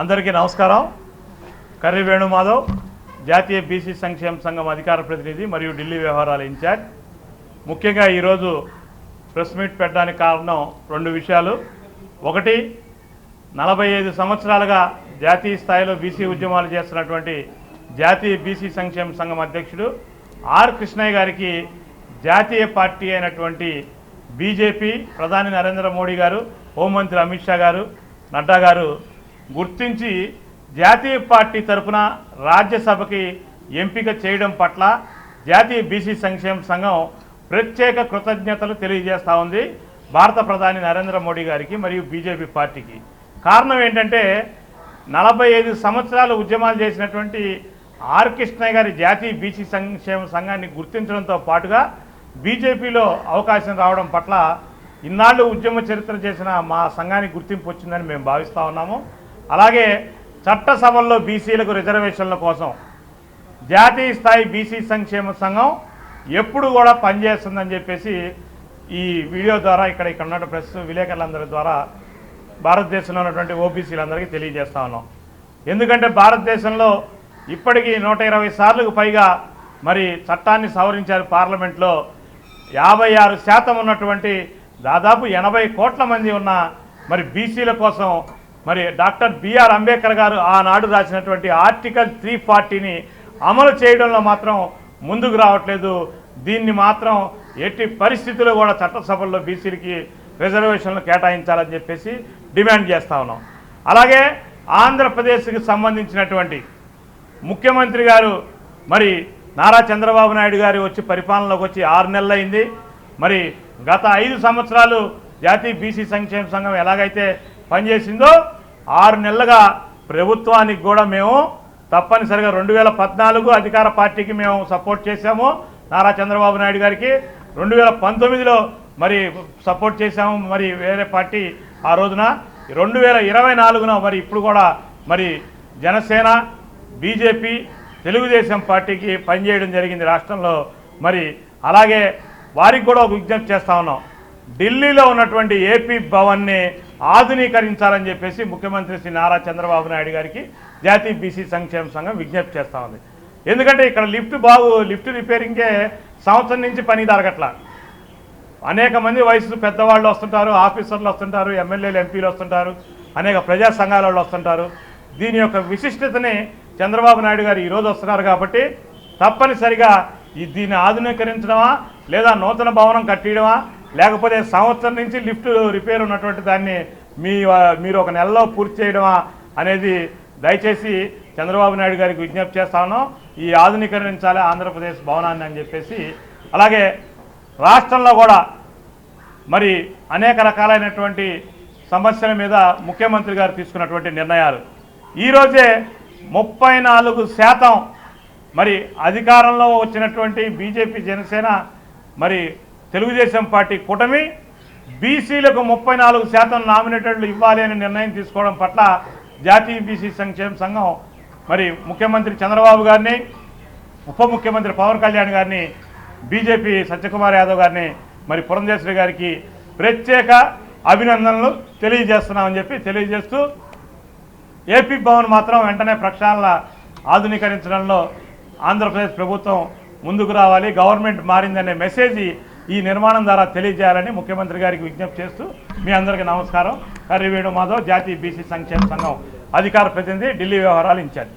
అందరికీ నమస్కారం. కర్రి వేణుమాధవ్ జాతీయ బీసీ సంక్షేమ సంఘం అధికార ప్రతినిధి మరియు ఢిల్లీ వ్యవహారాల ఇన్ఛార్జ్. ముఖ్యంగా ఈరోజు ప్రెస్ మీట్ పెట్టడానికి కారణం రెండు విషయాలు. ఒకటి నలభై ఐదు సంవత్సరాలుగా జాతీయ స్థాయిలో బీసీ ఉద్యమాలు చేస్తున్నటువంటి జాతీయ బీసీ సంక్షేమ సంఘం అధ్యక్షుడు ఆర్ కృష్ణయ్య గారికి జాతీయ పార్టీ అయినటువంటి బీజేపీ ప్రధాని నరేంద్ర మోడీ గారు హోంమంత్రి అమిత్ షా గారు నడ్డా గారు గుర్తించి జాతీయ పార్టీ తరపున రాజ్యసభకి ఎంపిక చేయడం పట్ల జాతీయ బీసీ సంక్షేమ సంఘం ప్రత్యేక కృతజ్ఞతలు తెలియజేస్తూ ఉంది భారత ప్రధాని నరేంద్ర మోడీ గారికి మరియు బీజేపీ పార్టీకి. కారణం ఏంటంటే నలభై ఐదు సంవత్సరాలు ఉద్యమాలు చేసినటువంటి ఆర్ కృష్ణయ్య గారి జాతీయ బీసీ సంక్షేమ సంఘాన్ని గుర్తించడంతో పాటుగా బీజేపీలో అవకాశం రావడం పట్ల ఇన్నాళ్ళు ఉద్యమ చరిత్ర చేసిన మా సంఘానికి గుర్తింపు వచ్చిందని మేము భావిస్తూ ఉన్నాము. అలాగే చట్టసభల్లో బీసీలకు రిజర్వేషన్ల కోసం జాతీయ స్థాయి బీసీ సంక్షేమ సంఘం ఎప్పుడు కూడా పనిచేస్తుందని చెప్పేసి ఈ వీడియో ద్వారా ఇక్కడ ఇక్కడ ఉన్న ప్రెస్ విలేకరులందరి ద్వారా భారతదేశంలో ఉన్నటువంటి ఓబీసీలందరికీ తెలియజేస్తా ఉన్నాం. ఎందుకంటే భారతదేశంలో ఇప్పటికీ నూట ఇరవై సార్లకు పైగా మరి చట్టాన్ని సవరించారు పార్లమెంట్లో యాభై ఆరు శాతం ఉన్నటువంటి దాదాపు ఎనభై కోట్ల మంది ఉన్న మరి బీసీల కోసం మరి డాక్టర్ బిఆర్ అంబేద్కర్ గారు ఆనాడు రాసినటువంటి ఆర్టికల్ త్రీ ఫార్టీని అమలు చేయడంలో మాత్రం ముందుకు రావట్లేదు. దీన్ని మాత్రం ఎట్టి పరిస్థితుల్లో కూడా చట్టసభల్లో బీసీలకి రిజర్వేషన్లు కేటాయించాలని చెప్పేసి డిమాండ్ చేస్తా ఉన్నాం. అలాగే ఆంధ్రప్రదేశ్కి సంబంధించినటువంటి ముఖ్యమంత్రి గారు మరి నారా చంద్రబాబు నాయుడు గారు వచ్చి పరిపాలనలోకి వచ్చి ఆరు నెలలైంది. అయింది మరి గత ఐదు సంవత్సరాలు జాతీయ బీసీ సంక్షేమ సంఘం ఎలాగైతే పనిచేసిందో ఆరు నెలలుగా ప్రభుత్వానికి కూడా మేము తప్పనిసరిగా రెండు వేల పద్నాలుగు అధికార పార్టీకి మేము సపోర్ట్ చేశాము. నారా చంద్రబాబు నాయుడు గారికి రెండు వేల పంతొమ్మిదిలో మరి సపోర్ట్ చేశాము మరి వేరే పార్టీ ఆ రోజున. రెండు వేల ఇరవై నాలుగున మరి ఇప్పుడు కూడా మరి జనసేన బీజేపీ తెలుగుదేశం పార్టీకి పనిచేయడం జరిగింది రాష్ట్రంలో. మరి అలాగే వారికి కూడా ఒక విజ్ఞప్తి చేస్తా ఉన్నాం. ఢిల్లీలో ఉన్నటువంటి ఏపీ భవన్ని ఆధునీకరించాలని చెప్పేసి ముఖ్యమంత్రి శ్రీ నారా చంద్రబాబు నాయుడు గారికి జాతీయ బీసీ సంక్షేమ సంఘం విజ్ఞప్తి చేస్తూ ఉంది. ఎందుకంటే ఇక్కడ లిఫ్ట్ బాగు లిఫ్ట్ రిపేరింగ్కే సంవత్సరం నుంచి పని జరగట్లా. అనేక మంది వయసు పెద్దవాళ్ళు వస్తుంటారు ఆఫీసర్లు వస్తుంటారు ఎమ్మెల్యేలు ఎంపీలు వస్తుంటారు అనేక ప్రజా సంఘాల వాళ్ళు వస్తుంటారు. దీని యొక్క విశిష్టతని చంద్రబాబు నాయుడు గారు ఈరోజు వస్తున్నారు కాబట్టి తప్పనిసరిగా ఈ దీన్ని ఆధునీకరించడమా లేదా నూతన భవనం కట్టియడమా లేకపోతే సంవత్సరం నుంచి లిఫ్ట్ రిపేర్ ఉన్నటువంటి దాన్ని మీ మీరు ఒక నెలలో పూర్తి చేయడమా అనేది దయచేసి చంద్రబాబు నాయుడు గారికి విజ్ఞప్తి చేస్తా ఉన్నాం. ఈ ఆధునీకరించాలి ఆంధ్రప్రదేశ్ భవనాన్ని అని చెప్పేసి. అలాగే రాష్ట్రంలో కూడా మరి అనేక రకాలైనటువంటి సమస్యల మీద ముఖ్యమంత్రి గారు తీసుకున్నటువంటి నిర్ణయాలు. ఈరోజే ముప్పై నాలుగు శాతం మరి అధికారంలో వచ్చినటువంటి బీజేపీ జనసేన మరి తెలుగుదేశం పార్టీ కూటమి బీసీలకు ముప్పై నాలుగు శాతం నామినేటెడ్లు ఇవ్వాలి అని నిర్ణయం తీసుకోవడం పట్ల జాతీయ బీసీ సంక్షేమ సంఘం మరి ముఖ్యమంత్రి చంద్రబాబు గారిని ఉప ముఖ్యమంత్రి పవన్ కళ్యాణ్ గారిని బీజేపీ సత్యకుమార్ యాదవ్ గారిని మరి పురంధేశ్వరి గారికి ప్రత్యేక అభినందనలు తెలియజేస్తున్నామని చెప్పి తెలియజేస్తూ ఏపీ భవన్ మాత్రం వెంటనే ప్రక్షాళన ఆధునీకరించడంలో ఆంధ్రప్రదేశ్ ప్రభుత్వం ముందుకు రావాలి. గవర్నమెంట్ మారిందనే మెసేజ్ ఈ నిర్మాణం ద్వారా తెలియజేయాలని ముఖ్యమంత్రి గారికి విజ్ఞప్తి చేస్తూ మీ అందరికీ నమస్కారం. కర్రివేణు మాధవ్ జాతీయ బీసీ సంక్షేమ సంఘం అధికార ప్రతినిధి ఢిల్లీ వ్యవహారాలు ఇన్ఛార్జ్.